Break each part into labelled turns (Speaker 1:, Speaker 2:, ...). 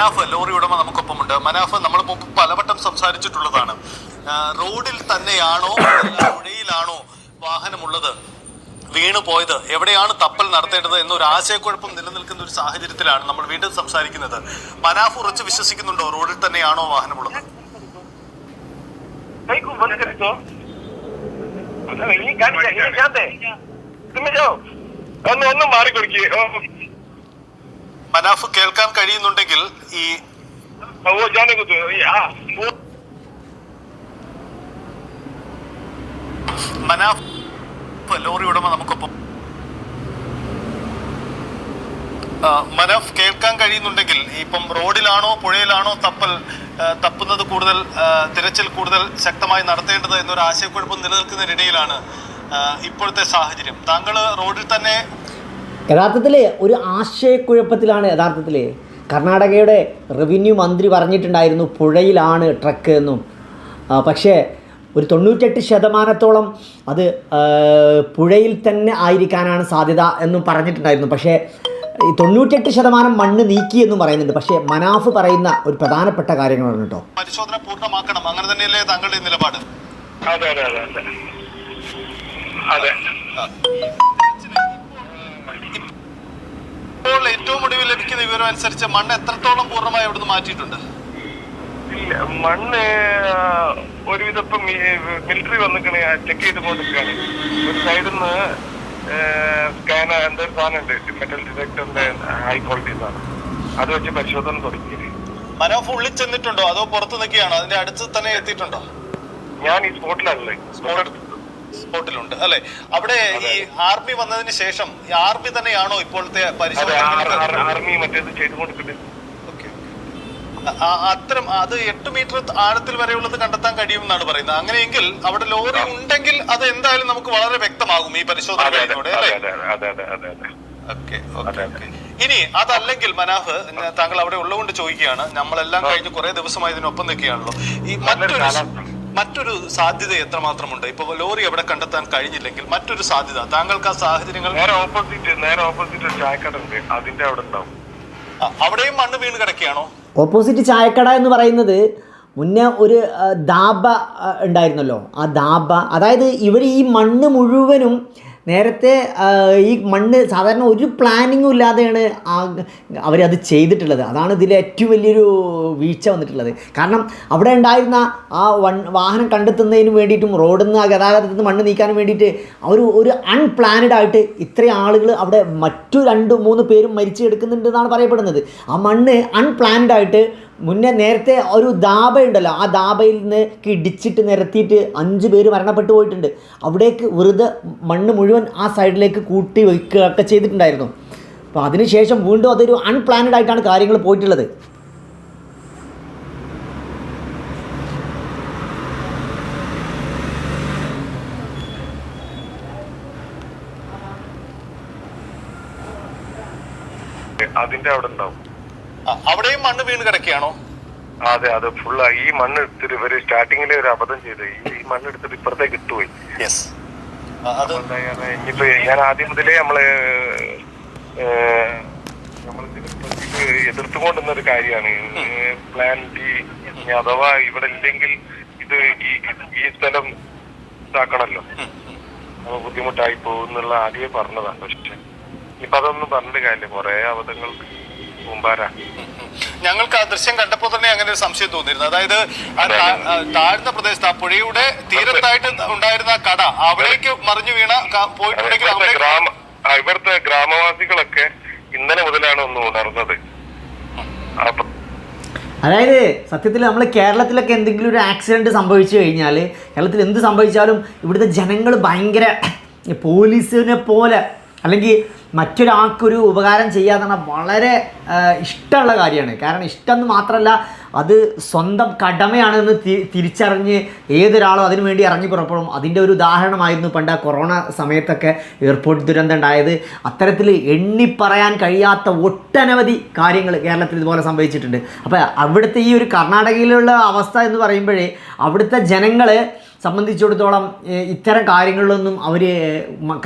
Speaker 1: Manaf lorry ഉടമ നമുക്കൊപ്പമുണ്ട്. മനാഫ് നമ്മളിപ്പോൾ പലവട്ടം സംസാരിച്ചിട്ടുള്ളതാണ്. റോഡിൽ തന്നെയാണോ പുഴയിലാണോ വാഹനമുള്ളത്? വീണു പോയത്. എവിടെയാണ് തപ്പൽ നടത്തേണ്ടത് എന്നൊരു ആശയക്കുഴപ്പം നിലനിൽക്കുന്ന ഒരു സാഹചര്യത്തിലാണ് നമ്മൾ വീണ്ടും സംസാരിക്കുന്നത്. മനാഫ് ഉറച്ച് വിശ്വസിക്കുന്നുണ്ടോ? റോഡിൽ തന്നെയാണോ വാഹനമുള്ളത്?
Speaker 2: ഒന്ന് ഒന്ന് മാറിക്കൊടുക്കുക
Speaker 1: മനാഫ് കേൾക്കാൻ കഴിയുന്നുണ്ടെങ്കിൽ ഈ മനാഫ് ലോറി ഉടമ നമുക്കൊപ്പം. മനാഫ് കേൾക്കാൻ കഴിയുന്നുണ്ടെങ്കിൽ ഇപ്പം റോഡിലാണോ പുഴയിലാണോ തപ്പൽ തപ്പുന്നത് കൂടുതൽ തിരച്ചിൽ കൂടുതൽ ശക്തമായി നടത്തേണ്ടത് എന്നൊരു ആശയക്കുഴപ്പം നിലനിൽക്കുന്നതിനിടയിലാണ് ഇപ്പോഴത്തെ സാഹചര്യം. താങ്കൾ റോഡിൽ തന്നെ
Speaker 3: യഥാർത്ഥത്തിൽ ഒരു ആശയക്കുഴപ്പത്തിലാണ് യഥാർത്ഥത്തിൽ കർണാടകയുടെ റവന്യൂ മന്ത്രി പറഞ്ഞിട്ടുണ്ടായിരുന്നു പുഴയിലാണ് ട്രക്ക് എന്നും. പക്ഷേ ഒരു തൊണ്ണൂറ്റെട്ട് ശതമാനത്തോളം അത് പുഴയിൽ തന്നെ ആയിരിക്കാനാണ് സാധ്യത എന്നും പറഞ്ഞിട്ടുണ്ടായിരുന്നു. പക്ഷേ ഈ തൊണ്ണൂറ്റെട്ട് ശതമാനം മണ്ണ് നീക്കി എന്നും പറയുന്നുണ്ട്. പക്ഷേ മനാഫ് പറയുന്ന ഒരു പ്രധാനപ്പെട്ട കാര്യങ്ങളാണ് കേട്ടോ.
Speaker 1: പരിശോധന പൂർണമാക്കണം. അങ്ങനെ തന്നെയല്ലേ താങ്കളുടെ നിലപാട്?
Speaker 2: അതെ അതെ അതെ അതെ. അതെ.
Speaker 1: ഇപ്പോൾ ഏറ്റവും ഒടുവിൽ ലഭിക്കുന്ന വിവരം അനുസരിച്ച് മണ്ണ് എത്രത്തോളം പൂർണമായി അവിടുന്ന് മാറ്റിയിട്ടുണ്ട്?
Speaker 2: ഇല്ല മണ്ണ് ഒരുവിധം ഇപ്പം മിലിറ്ററി വന്നിക്കണേ ചെക്ക് ചെയ്ത് കൊണ്ടിരിക്കുകയാണ്. ഒരു സൈഡിൽ നിന്ന് സ്കാൻ എന്തോ സാധനമുണ്ട് സാധനം ഉണ്ട് മെറ്റൽ ഡിറ്റക്ടറിന്റെ ഹൈ ക്വാളിറ്റി സാധനം അത് വെച്ച് പരിശോധന തുടങ്ങി
Speaker 1: മനോഫ് ഉള്ളിൽ ചെന്നിട്ടുണ്ടോ? അതോ പുറത്ത് നിൽക്കുകയാണോ? അതിന്റെ അടുത്ത് തന്നെ എത്തിയിട്ടുണ്ടോ?
Speaker 2: ഞാൻ ഈ സ്പോട്ടിലാണല്ലേ സ്പോട്ട്
Speaker 1: സ്പോട്ടിലുണ്ട് അല്ലെ? അവിടെ ഈ ആർമി വന്നതിന് ശേഷം ഈ ആർമി തന്നെയാണോ ഇപ്പോഴത്തെ
Speaker 2: ആർമി മറ്റേത് ചെയ്തുകൊണ്ടിരിക്കുന്നത്
Speaker 1: അത്തരം അത് എട്ട് മീറ്റർ ആഴത്തിൽ വരെയുള്ളത് കണ്ടെത്താൻ കഴിയുമെന്നാണ് പറയുന്നത്. അങ്ങനെയെങ്കിൽ അവിടെ ലോറി ഉണ്ടെങ്കിൽ അത് എന്തായാലും നമുക്ക് വളരെ വ്യക്തമാകും ഈ പരിശോധന
Speaker 2: അതെ
Speaker 1: അല്ലേ? ഇനി അതല്ലെങ്കിൽ മനാഫ് താങ്കൾ അവിടെ ഉള്ളതുകൊണ്ട് ചോദിക്കുകയാണ്. നമ്മളെല്ലാം കഴിഞ്ഞ് കുറെ ദിവസമായി ഇതിനൊപ്പം നിൽക്കുകയാണല്ലോ. ഈ മറ്റൊരു. മറ്റൊരു സാധ്യത എത്രമാത്രമുണ്ട്? ഇപ്പൊ ലോറി എവിടെ കണ്ടെത്താൻ കഴിഞ്ഞില്ലെങ്കിൽ മറ്റൊരു സാധ്യത താങ്കൾക്ക് ആ സാഹചര്യങ്ങൾ
Speaker 2: നേരെ ഓപ്പോസിറ്റ് നേരെ ഓപ്പോസിറ്റ് ഒരു ചായക്കട ഉണ്ട്. അതിന്റെ അവിടെ ഉണ്ടാവും.
Speaker 1: അവിടെയും മണ്ണ് വീണ് കിടക്കുകയാണോ?
Speaker 3: ഓപ്പോസിറ്റ് ചായക്കട എന്ന് പറയുന്നത് മുന്നേ ഒരു ദാബ ഉണ്ടായിരുന്നല്ലോ. ആ ദാബ അതായത് ഇവർ ഈ മണ്ണ് മുഴുവനും നേരത്തെ ഈ മണ്ണ് സാധാരണ ഒരു പ്ലാനിങ്ങും ഇല്ലാതെയാണ് അവരത് ചെയ്തിട്ടുള്ളത്. അതാണ് ഇതിലെ ഏറ്റവും വലിയൊരു വീഴ്ച വന്നിട്ടുള്ളത്. കാരണം അവിടെ ഉണ്ടായിരുന്ന ആ വൺ വാഹനം കണ്ടെത്തുന്നതിന് വേണ്ടിയിട്ടും റോഡിൽ നിന്ന് ആ ഗതാഗതത്തിൽ നിന്ന് മണ്ണ് നീക്കാൻ വേണ്ടിയിട്ട് അവർ ഒരു അൺപ്ലാനഡ് ആയിട്ട് ഇത്രയും ആളുകൾ അവിടെ മറ്റു രണ്ട് മൂന്ന് പേരും മരിച്ചു കിടക്കുന്നുണ്ട് എന്നാണ് പറയപ്പെടുന്നത്. ആ മണ്ണ് അൺപ്ലാനഡ് ആയിട്ട് മുന്നേ നേരത്തെ ഒരു ദാബയുണ്ടല്ലോ. ആ ദാബയിൽ നിന്ന് കിടിച്ചിട്ട് നിരത്തിയിട്ട് അഞ്ച് പേര് മരണപ്പെട്ടു പോയിട്ടുണ്ട്. അവിടേക്ക് വെറുതെ മണ്ണ് മുഴുവൻ ആ സൈഡിലേക്ക് കൂട്ടി വയ്ക്കുകയൊക്കെ ചെയ്തിട്ടുണ്ടായിരുന്നു. അപ്പോൾ അതിനുശേഷം വീണ്ടും അതൊരു അൺപ്ലാനഡ് ആയിട്ടാണ് കാര്യങ്ങൾ പോയിട്ടുള്ളത്.
Speaker 2: അതിന്റെ അവിടെ ഉണ്ടാവും.
Speaker 1: അവിടെയും മണ്ണ് വീണ് കിടക്കുകയാണോ?
Speaker 2: അതെ അത് ഫുള്ള് ഈ മണ്ണ് എടുത്തിട്ട് ഇവർ സ്റ്റാർട്ടിങ്ങിലെ ഒരു അബദ്ധം ചെയ്ത്. ഈ മണ്ണ് എടുത്തിട്ട് ഇപ്പുറത്തേക്ക് ഇട്ടുപോയി. ഇനിയിപ്പോ ഞാൻ ആദ്യം മുതലേ നമ്മൾ എതിർത്തുകൊണ്ടുന്ന ഒരു കാര്യമാണ്. പ്ലാൻ ഡി അഥവാ ഇവിടെ ഇല്ലെങ്കിൽ ഇത് ഈ ഈ സ്ഥലം ഇതാക്കണല്ലോ. അപ്പൊ ബുദ്ധിമുട്ടായി പോകുന്നുള്ള ആദ്യമേ പറഞ്ഞതാണ് പക്ഷെ ഇപ്പൊ അതൊന്നും പറഞ്ഞിട്ട് കാര്യമില്ല. കൊറേ അബദ്ധങ്ങൾ മുമ്പാരാ
Speaker 1: ഞങ്ങൾക്ക് ആ ദൃശ്യം കണ്ടപ്പോൾ തന്നെ അങ്ങനെ ഒരു സംശയം തോന്നിയിരുന്നു. അതായത് താഴ്ന്ന പ്രദേശത്ത് ആ പുഴയുടെ തീരത്തായിട്ട് ഉണ്ടായിരുന്ന കട അവിടേക്ക് മറിഞ്ഞു വീണ പോയിട്ടുണ്ടെങ്കിൽ
Speaker 2: ഇവിടുത്തെ ഗ്രാമവാസികളൊക്കെ ഇന്നലെ മുതലാണ് ഒന്ന് ഉണർന്നത്.
Speaker 3: അതായത് സത്യത്തിൽ നമ്മൾ കേരളത്തിലൊക്കെ എന്തെങ്കിലും ഒരു ആക്സിഡന്റ് സംഭവിച്ചു കഴിഞ്ഞാൽ കേരളത്തിൽ എന്ത് സംഭവിച്ചാലും ഇവിടുത്തെ ജനങ്ങൾ ഭയങ്കര പോലീസിനെ പോലെ അല്ലെങ്കിൽ മറ്റൊരാൾക്കൊരു ഉപകാരം ചെയ്യാന്ന് വളരെ ഇഷ്ടമുള്ള കാര്യമാണ്. കാരണം ഇഷ്ടം എന്ന് മാത്രമല്ല അത് സ്വന്തം കടമയാണെന്ന് തിരിച്ചറിഞ്ഞ് ഏതൊരാളും അതിനു വേണ്ടി ഇറങ്ങി പുറപ്പെടും അതിന്റെ ഒരു ഉദാഹരണമായിരുന്നു പണ്ട് കൊറോണ സമയത്തൊക്കെ എയർപോർട്ട് ദുരന്തം ഉണ്ടായത്. അത്തരത്തിൽ എണ്ണിപ്പറയാൻ കഴിയാത്ത ഒട്ടനവധി കാര്യങ്ങൾ കേരളത്തിൽ ഇതുപോലെ സംഭവിച്ചിട്ടുണ്ട്. അപ്പോൾ അവിടുത്തെ ഈ ഒരു കർണാടകയിലുള്ള അവസ്ഥ എന്ന് പറയുമ്പോഴേ അവിടുത്തെ ജനങ്ങൾ സംബന്ധിച്ചിടത്തോളം ഇത്തരം കാര്യങ്ങളിലൊന്നും അവർ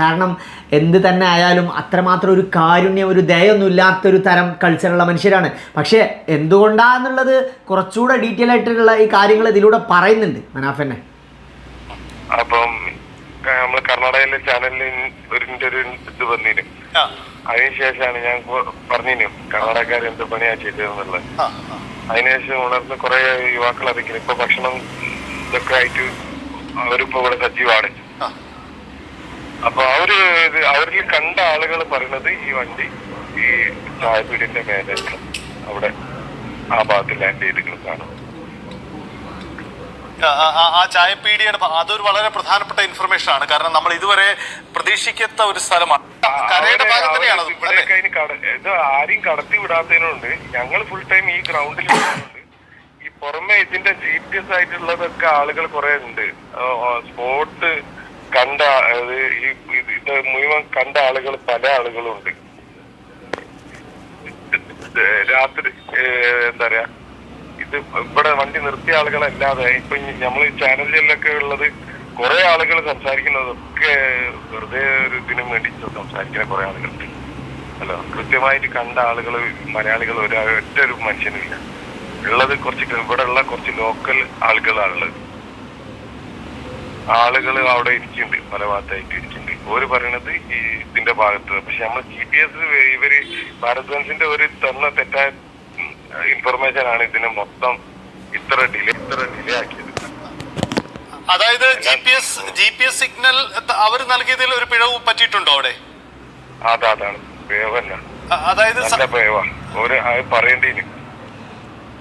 Speaker 3: കാരണം എന്ത് തന്നെ ആയാലും അത്രമാത്രം ഒരു കാരുണ്യം ഒരു ദയൊന്നും ഇല്ലാത്തൊരു തരം കൾച്ചറുള്ള മനുഷ്യരാണ്. പക്ഷേ എന്തുകൊണ്ടാന്നുള്ളത് കുറച്ചുകൂടെ ഡീറ്റെയിൽ ആയിട്ടുള്ള ഈ കാര്യങ്ങൾ ഇതിലൂടെ പറയുന്നുണ്ട് മനാഫന്നെ
Speaker 2: അപ്പം നമ്മൾ കർണാടകയിലെ ചാനലിൽ ഒരു ഒരു ഇത് വന്നിരുന്നു
Speaker 1: ആ,
Speaker 2: അതിനുശേഷമാണ് ഞാൻ പറഞ്ഞിരുന്നു കർണാടകക്കാർ എന്ത് പണിയാ ചെയ്തതെന്നുള്ളത്. അതിനുശേഷം ഉണർന്ന് കുറെ യുവാക്കൾ അറിയിക്കുന്നു ഇപ്പൊ ഭക്ഷണം ഇതൊക്കെ ആയിട്ട് അവരിപ്പോ ഇവിടെ
Speaker 1: സജീവാണ്.
Speaker 2: അപ്പൊ അവർ അവരിൽ കണ്ട ആളുകൾ പറയുന്നത് ഈ വണ്ടി ഈ ചായപ്പീടിന്റെ മേലെ അവിടെ ആ ഭാഗത്ത് ലാൻഡ് ചെയ്തിട്ടുള്ളതാണ് കാണും.
Speaker 1: ആ, ചായപ്പീടിയുടെ അതൊരു വളരെ പ്രധാനപ്പെട്ട ഇൻഫർമേഷൻ ആണ്. കാരണം നമ്മൾ ഇതുവരെ പ്രതീക്ഷിക്കാത്ത ഒരു സ്ഥലമാണ്. കരയുടെ ഭാഗം തന്നെയാണ്
Speaker 2: ആരെയും കടത്തി വിടാത്തതിനുണ്ട്. ഞങ്ങൾ ഫുൾ ടൈം ഈ ഗ്രൗണ്ടിൽ പുറമെ ഇതിന്റെ സീരിയസ് ആയിട്ടുള്ളതൊക്കെ ആളുകൾ കുറെ ഉണ്ട്. സ്പോട്ട് കണ്ട ഈ ഇത് മുഴുവൻ കണ്ട ആളുകൾ പല ആളുകളും ഉണ്ട്. രാത്രി എന്താ പറയാ ഇത് ഇവിടെ വണ്ടി നിർത്തിയ ആളുകളല്ലാതെ ഇപ്പൊ നമ്മൾ ചാനലുകളിലൊക്കെ ഉള്ളത് കുറെ ആളുകൾ സംസാരിക്കുന്നതൊക്കെ വെറുതെ ഒരു ഇതിനും വേണ്ടി സംസാരിക്കുന്ന കുറെ ആളുകളുണ്ട്. അല്ലോ കൃത്യമായിട്ട് കണ്ട ആളുകൾ മലയാളികൾ ഒരു ഒറ്റ ഒരു മനുഷ്യനില്ല ഉള്ളത് കുറച്ച് ഇവിടെ ഉള്ള കുറച്ച് ലോക്കൽ ആളുകളാണുള്ളത്. ആളുകൾ അവിടെ ഇരിക്കുന്നുണ്ട് പല ഭാഗത്തായിട്ട് ഇരിക്കുന്നുണ്ട്. ഓര് പറയണത് ഈ ഇതിന്റെ ഭാഗത്ത്. പക്ഷെ നമ്മൾ ജി പി എസ് ഇവർ ഭാരത് ബൻസിന്റെ ഒരു തന്ന തെറ്റായ ഇൻഫർമേഷൻ ആണ് ഇതിനെ മൊത്തം ഇത്ര ഡിലേ ഇത്ര ഡിലേ ആക്കിയത്.
Speaker 1: അതായത് G P S G P S signal അവർ നൽകിയതിൽ ഒരു പിഴവ് പറ്റിയിട്ടുണ്ടോ അവിടെ?
Speaker 2: അതാ അതാണ്.
Speaker 1: അതായത്
Speaker 2: ഒരു പറയേണ്ടീന്.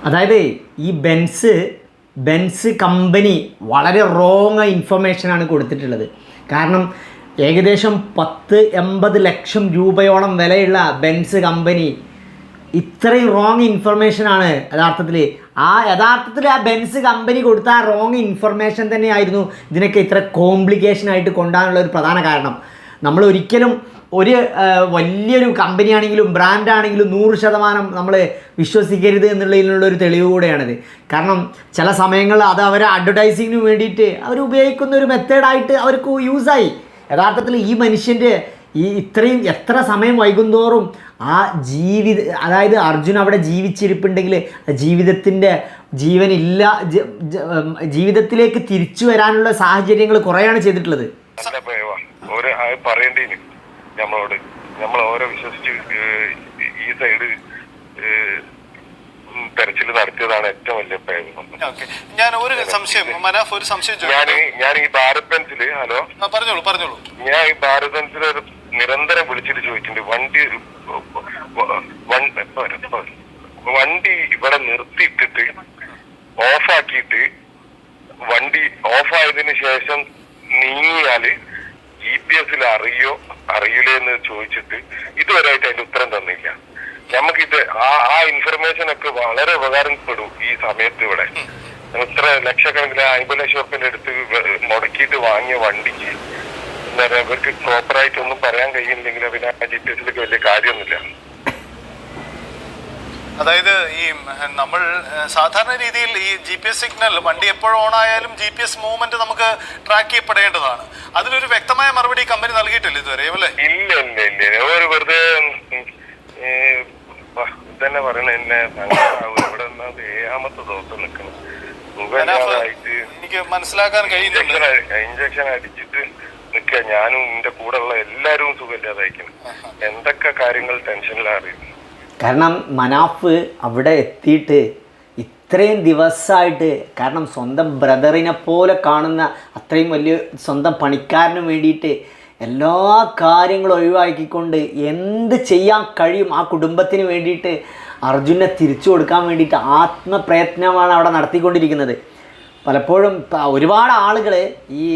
Speaker 3: അതായത് ഈ ബെൻസ് ബെൻസ് കമ്പനി വളരെ റോങ് ഇൻഫർമേഷനാണ് കൊടുത്തിട്ടുള്ളത്. കാരണം ഏകദേശം പത്ത് എൺപത് ലക്ഷം രൂപയോളം വിലയുള്ള ബെൻസ് കമ്പനി ഇത്രയും റോങ് ഇൻഫർമേഷനാണ് യഥാർത്ഥത്തിൽ ആ യഥാർത്ഥത്തിൽ ആ ബെൻസ് കമ്പനി കൊടുത്ത ആ റോങ് ഇൻഫർമേഷൻ തന്നെയായിരുന്നു ഇതിനൊക്കെ ഇത്ര കോംപ്ലിക്കേഷൻ ആയിട്ട് കൊണ്ടുപോകാനുള്ള ഒരു പ്രധാന കാരണം. നമ്മൾ ഒരിക്കലും ഒരു വലിയൊരു കമ്പനിയാണെങ്കിലും ബ്രാൻഡാണെങ്കിലും നൂറ് ശതമാനം നമ്മൾ വിശ്വസിക്കരുത് എന്നുള്ളതിനുള്ള ഒരു തെളിവ് കൂടെയാണിത്. കാരണം ചില സമയങ്ങളിൽ അത് അവരെ അഡ്വർടൈസിങ്ങിന് വേണ്ടിയിട്ട് അവർ ഉപയോഗിക്കുന്ന ഒരു മെത്തേഡായിട്ട് അവർക്ക് യൂസായി യഥാർത്ഥത്തിൽ ഈ മനുഷ്യന്റെ ഈ ഇത്രയും എത്ര സമയം വൈകുന്തോറും ആ ജീവി അതായത് അർജുൻ അവിടെ ജീവിച്ചിരിപ്പുണ്ടെങ്കിൽ ജീവിതത്തിന്റെ ജീവനില്ല ജീവിതത്തിലേക്ക് തിരിച്ചു വരാനുള്ള സാഹചര്യങ്ങൾ കുറേയാണ് ചെയ്തിട്ടുള്ളത്.
Speaker 2: ഒരു അത് പറയേണ്ടീന് നമ്മളോട് നമ്മൾ ഓരോ വിശ്വസിച്ച് ഈ സൈഡ് തെരച്ചിൽ നടത്തിയതാണ് ഏറ്റവും വലിയ
Speaker 1: പ്രയോജനം. ഞാൻ ഒരു സംശയം മനാഫ് ഒരു സംശയം
Speaker 2: ഞാൻ ഞാൻ ഈ ഭാരത് ബെൻസിൽ ഹലോ?
Speaker 1: പറഞ്ഞോളൂ പറഞ്ഞോളൂ.
Speaker 2: ഞാൻ ഈ ഭാരത് ബെൻസിൽ ഒരു നിരന്തരം വിളിച്ചിട്ട് ചോദിച്ചിട്ടുണ്ട് വണ്ടി? വണ്ടി ഇവിടെ നിർത്തിയിട്ടിട്ട് ഓഫാക്കിയിട്ട് വണ്ടി ഓഫായതിനു ശേഷം നീങ്ങിയാൽ ജി പി എസിൽ അറിയോ? അറിയില്ലേ എന്ന് ചോദിച്ചിട്ട് ഇതുവരെയായിട്ട് അതിന്റെ ഉത്തരം തന്നില്ല. നമുക്കിത് ആ ആ ഇൻഫർമേഷൻ ഒക്കെ വളരെ ഉപകാരപ്പെടും ഈ സമയത്ത് ഇവിടെ. ഇത്ര ലക്ഷക്കണക്കിന് അമ്പത് ലക്ഷം റുപ്യന്റെ അടുത്ത് മുടക്കിയിട്ട് വാങ്ങിയ വണ്ടിക്ക് എന്താ പറയാ ഇവർക്ക് പ്രോപ്പറായിട്ടൊന്നും പറയാൻ കഴിയുന്നില്ലെങ്കിൽ പിന്നെ ആ ജി വലിയ കാര്യമൊന്നുമില്ല.
Speaker 1: അതായത് ഈ നമ്മൾ സാധാരണ രീതിയിൽ ഈ ജി പി എസ് സിഗ്നൽ വണ്ടി എപ്പോഴും ഓൺ ആയാലും ജി പി എസ് മൂവ്മെന്റ് നമുക്ക് ട്രാക്ക് ചെയ്യപ്പെടേണ്ടതാണ്. അതിലൊരു വ്യക്തമായ മറുപടി കമ്പനി നൽകിയിട്ടില്ല ഇതുവരെ അല്ലേ?
Speaker 2: ഇല്ല ഇല്ല ഇല്ല ഒരു വെറുതെ തന്നെ പറയണ എന്നെ. ഇവിടെ ഏഴാമത്തെ ദിവസം
Speaker 1: എനിക്ക് മനസ്സിലാക്കാൻ കഴിയുന്നുണ്ട്.
Speaker 2: ഇഞ്ചക്ഷൻ അടിച്ചിട്ട് നിൽക്കുക ഞാനും എന്റെ കൂടെ ഉള്ള എല്ലാരും സുഖമില്ലാതായിരിക്കണം എന്തൊക്കെ കാര്യങ്ങൾ ടെൻഷനിലറിയും
Speaker 3: കാരണം മനാഫ് അവിടെ എത്തിയിട്ട് ഇത്രയും ദിവസമായിട്ട് കാരണം സ്വന്തം ബ്രദറിനെ പോലെ കാണുന്ന അത്രയും വലിയ സ്വന്തം പണിക്കാരന് വേണ്ടിയിട്ട് എല്ലാ കാര്യങ്ങളും ഒഴിവാക്കിക്കൊണ്ട് എന്ത് ചെയ്യാൻ കഴിയും ആ കുടുംബത്തിന് വേണ്ടിയിട്ട് അർജുനെ തിരിച്ചു കൊടുക്കാൻ വേണ്ടിയിട്ട് ആത്മപ്രയത്നമാണ് അവിടെ നടത്തിക്കൊണ്ടിരിക്കുന്നത്. പലപ്പോഴും ഒരുപാട് ആളുകൾ ഈ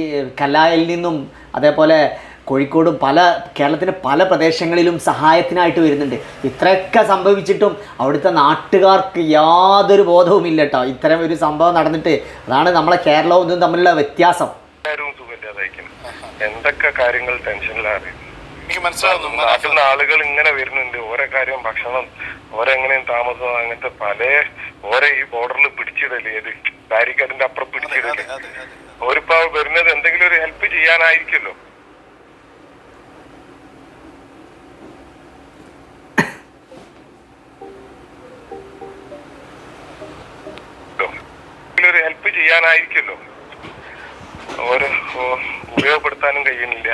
Speaker 3: കല്ലായിൽ നിന്നും അതേപോലെ കോഴിക്കോടും പല കേരളത്തിന്റെ പല പ്രദേശങ്ങളിലും സഹായത്തിനായിട്ട് വരുന്നുണ്ട്. ഇത്രയൊക്കെ സംഭവിച്ചിട്ടും അവിടുത്തെ നാട്ടുകാർക്ക് യാതൊരു ബോധവുമില്ല കേട്ടോ ഇത്തരം ഒരു സംഭവം നടന്നിട്ട് അതാണ് നമ്മളെ കേരളവും ഇതും തമ്മിലുള്ള വ്യത്യാസം.
Speaker 2: എന്തൊക്കെ കാര്യങ്ങൾ ടെൻഷനിലാണ്
Speaker 1: എനിക്ക് മനസ്സിലാവുന്നു. മനാഫ്
Speaker 2: നാട്ടിൽ നിന്ന് ആളുകൾ ഇങ്ങനെ വരുന്നുണ്ട്. ഓരോ കാര്യം ഭക്ഷണം ഓരെങ്ങനെയും താമസം അങ്ങനത്തെ പല ഓരോ ഈ ബോർഡറിൽ പിടിച്ചിടൽ. ഏത് ബാരിക്കേഡിന്റെ അപ്പുറം
Speaker 1: പിടിച്ചിടൽ.
Speaker 2: ഓരിപ്പോ വരുന്നത് എന്തെങ്കിലും ഒരു ഹെൽപ്പ് ചെയ്യാനായിരിക്കുമല്ലോ. ചെയ്യാനായിരിക്കുമല്ലോ. ഓരോ ഉപയോഗപ്പെടുത്താനും കഴിയുന്നില്ല.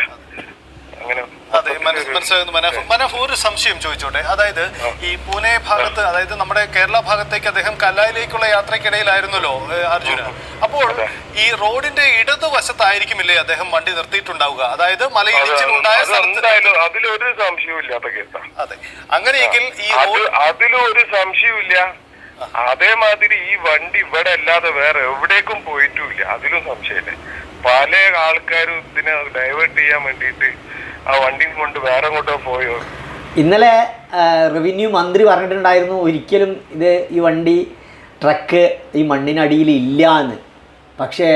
Speaker 2: അങ്ങനെ
Speaker 1: അതെ മനസ് മനസ്സിലാകുന്നു. മനാഫ് മനാഫ് ഒരു സംശയം ചോദിച്ചോട്ടെ? അതായത് ഈ പൂനെ ഭാഗത്ത് അതായത് നമ്മുടെ കേരള ഭാഗത്തേക്ക് അദ്ദേഹം കല്ലായിലേക്കുള്ള യാത്രക്കിടയിലായിരുന്നല്ലോ അർജുന. അപ്പോൾ ഈ റോഡിന്റെ ഇടതുവശത്തായിരിക്കുമില്ലേ അദ്ദേഹം വണ്ടി നിർത്തിയിട്ടുണ്ടാവുക? അതായത്
Speaker 2: അത്
Speaker 1: മലയിടിച്ചിലുണ്ടായ സ്ഥലത്ത്
Speaker 2: അതിലൊരു സംശയവും ഇല്ലാത്ത കേസാണ്
Speaker 1: അതെ. അങ്ങനെയെങ്കിൽ ഈ
Speaker 2: അതിലൊരു സംശയമില്ല അതേമാതിരി ഈ വണ്ടി ഇവിടെ അല്ലാതെ വേറെ എവിടേക്കും പോയിട്ടുമില്ല അതിലും സംശയമില്ല. പല ആൾക്കാരും ഇതിനെ ഡൈവേർട്ട് ചെയ്യാൻ വേണ്ടിയിട്ട് ആ വണ്ടി കൊണ്ട് വേറെ എങ്ങോട്ടോ പോയോ.
Speaker 3: ഇന്നലെ റവന്യൂ മന്ത്രി പറഞ്ഞിട്ടുണ്ടായിരുന്നു ഒരിക്കലും ഇത് ഈ വണ്ടി ട്രക്ക് ഈ മണ്ണിനടിയിൽ ഇല്ല എന്ന് പക്ഷേ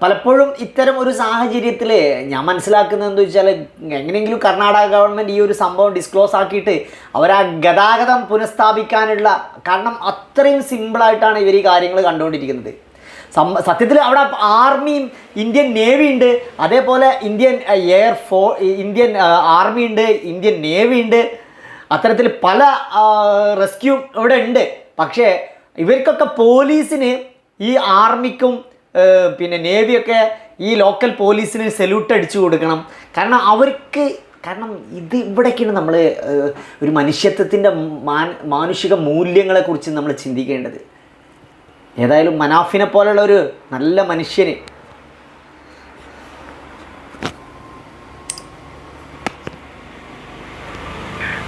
Speaker 3: പലപ്പോഴും ഇത്തരം ഒരു സാഹചര്യത്തിൽ ഞാൻ മനസ്സിലാക്കുന്നത് എന്താ വെച്ചാൽ എങ്ങനെയെങ്കിലും കർണാടക ഗവൺമെന്റ് ഈ ഒരു സംഭവം ഡിസ്ക്ലോസ് ആക്കിയിട്ട് അവർ ആ ഗതാഗതം പുനഃസ്ഥാപിക്കാനുള്ള കാരണം അത്രയും സിമ്പിളായിട്ടാണ് ഇവർ ഈ കാര്യങ്ങൾ കണ്ടുകൊണ്ടിരിക്കുന്നത്. സത്യത്തിൽ അവിടെ ആർമിയും ഇന്ത്യൻ നേവി ഉണ്ട്. അതേപോലെ ഇന്ത്യൻ എയർ ഫോ ഇന്ത്യൻ ആർമി ഉണ്ട് ഇന്ത്യൻ നേവി ഉണ്ട്. അത്തരത്തിൽ പല റെസ്ക്യൂ ഇവിടെ ഉണ്ട്. പക്ഷേ ഇവർക്കൊക്കെ പോലീസിന് ഈ ആർമിക്കും പിന്നെ നേവിയൊക്കെ ഈ ലോക്കൽ പോലീസിന് സല്യൂട്ട് അടിച്ചു കൊടുക്കണം. കാരണം അവർക്ക് കാരണം ഇത് ഇവിടേക്കാണ് നമ്മൾ ഒരു മനുഷ്യത്വത്തിന്റെ മാനുഷിക മൂല്യങ്ങളെക്കുറിച്ച് നമ്മൾ ചിന്തിക്കേണ്ടത്. ഏതായാലും മനാഫിനെ പോലുള്ള ഒരു നല്ല മനുഷ്യന്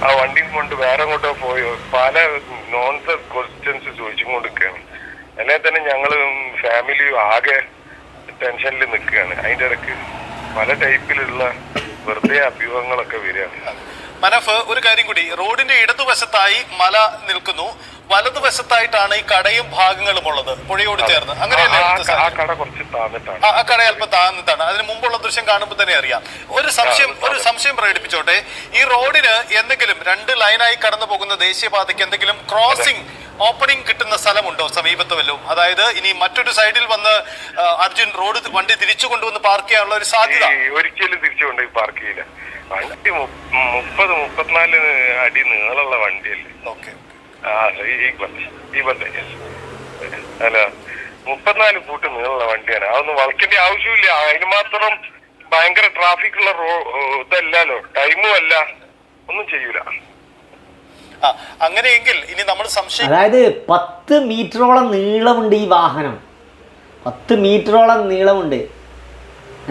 Speaker 2: ആ വണ്ടിയും കൊണ്ട് വേറെ എങ്ങോട്ടോ പോയോ പല നോൺസെൻസ് ക്വസ്റ്റ്യൻസ് ചോദിച്ചും കൊണ്ടിരിക്കുകയാണ് അല്ലെ തന്നെ ഞങ്ങൾ ഫാമിലി ആകെ ടെൻഷനിൽ നിൽക്കുകയാണ് അതിന്റെ ഇടയ്ക്ക് പല ടൈപ്പിലുള്ള വെറുതെ അഭ്യൂഹങ്ങളൊക്കെ വരികയാണ്.
Speaker 1: മനഫ് ഒരു കാര്യം കൂടി. റോഡിന്റെ ഇടതുവശത്തായി മല നിൽക്കുന്നു. വലതുവശത്തായിട്ടാണ് ഈ കടയും ഭാഗങ്ങളും ഉള്ളത് പുഴയോട് ചേർന്ന്. അങ്ങനെയല്ലേ
Speaker 2: ആ- കട കുറച്ച് താന്നിട്ടാണ്.
Speaker 1: ആ കട അല്പം താഴ്ന്നിട്ടാണ് അതിന് മുമ്പുള്ള ദൃശ്യം കാണുമ്പോൾ തന്നെ അറിയാം. ഒരു സംശയം ഒരു സംശയം പ്രകടിപ്പിച്ചോട്ടെ. ഈ റോഡിന് എന്തെങ്കിലും രണ്ട് ലൈനായി കടന്നു പോകുന്ന ദേശീയപാതയ്ക്ക് എന്തെങ്കിലും ക്രോസിംഗ് ഓപ്പണിംഗ് കിട്ടുന്ന സ്ഥലമുണ്ടോ സമീപത്ത് വല്ലതും? അതായത് ഇനി മറ്റൊരു സൈഡിൽ വന്ന് അർജുൻ റോഡ് വണ്ടി തിരിച്ചു കൊണ്ടുവന്ന് പാർക്ക് ചെയ്യാനുള്ള ഒരു സാധ്യത?
Speaker 2: ഒരിക്കലും തിരിച്ചു കൊണ്ടുപോയി പാർക്ക് ചെയ്യില്ല. വണ്ടി മുപ്പത് മുപ്പത്തിനാല് അടി നീളമുള്ള വണ്ടിയല്ലേ?
Speaker 1: ഓക്കെ
Speaker 2: അല്ല മുപ്പത്തിനാല് ഫൂട്ട് നീളമുള്ള വണ്ടിയാണ്. അതൊന്നും വളയ്ക്കേണ്ട ആവശ്യമില്ല. അതിന് മാത്രം ഭയങ്കര ട്രാഫിക് ഉള്ള റോ ഇതല്ലല്ലോ. ടൈമും അല്ല. ഒന്നും ചെയ്യൂല.
Speaker 1: അങ്ങനെയെങ്കിൽ ഇനി നമ്മൾ സംശയം
Speaker 3: അതായത് പത്ത് മീറ്ററോളം നീളമുണ്ട് ഈ വാഹനം. പത്ത് മീറ്ററോളം നീളമുണ്ട്.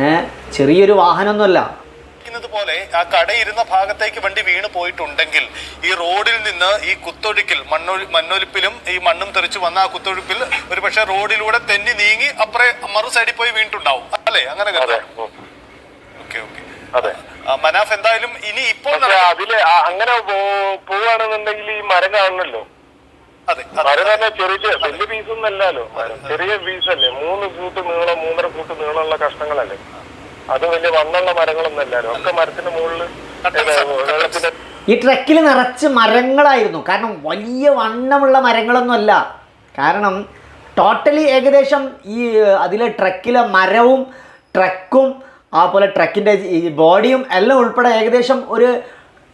Speaker 3: ഏ ചെറിയൊരു വാഹനമൊന്നുമല്ല.
Speaker 1: പോലെ ആ കടയിരുന്ന ഭാഗത്തേക്ക് വണ്ടി വീണ് പോയിട്ടുണ്ടെങ്കിൽ ഈ റോഡിൽ നിന്ന് ഈ കുത്തൊഴുക്കിൽ മണ്ണൊഴി മണ്ണൊലിപ്പിലും ഈ മണ്ണും തെറിച്ചു വന്ന ആ കുത്തൊഴുക്കിൽ ഒരു പക്ഷെ റോഡിലൂടെ തെന്നി നീങ്ങി അപ്പുറേ മറു സൈഡിൽ പോയി വീണിട്ടുണ്ടാവും. അല്ലേ? അങ്ങനെ കരുതാം. Okay okay.
Speaker 2: അതെ.
Speaker 1: മനാഫ് എന്തായാലും ഇനി ഇപ്പോൾ
Speaker 2: അതിൽ അങ്ങനെ പോവാണെന്നുണ്ടെങ്കിൽ ഈ മരം കാണണല്ലോ. മരം തന്നെ ചെറിയ വലിയ പീസൊന്നും ഒന്നല്ലോ ചെറിയ പീസ് അല്ലേ? മൂന്ന് ഫൂട്ട് നീളം മൂന്നര ഫൂട്ട് നീളമുള്ള കഷ്ണങ്ങളല്ലേ? അത് വലിയ വണ്ണുള്ള മരങ്ങളൊന്നും അല്ലല്ലോ. ഒക്കെ മരത്തിന്റെ മുകളിൽ വെള്ളത്തിന്റെ
Speaker 3: ഈ ട്രക്കിൽ നിറച്ച് മരങ്ങളായിരുന്നു. കാരണം വലിയ വണ്ണമുള്ള മരങ്ങളൊന്നുമല്ല കാരണം ടോട്ടലി ഏകദേശം ഈ അതിലെ ട്രക്കിലെ മരവും ട്രക്കും അതുപോലെ ട്രക്കിന്റെ ഈ ബോഡിയും എല്ലാം ഉൾപ്പെടെ ഏകദേശം ഒരു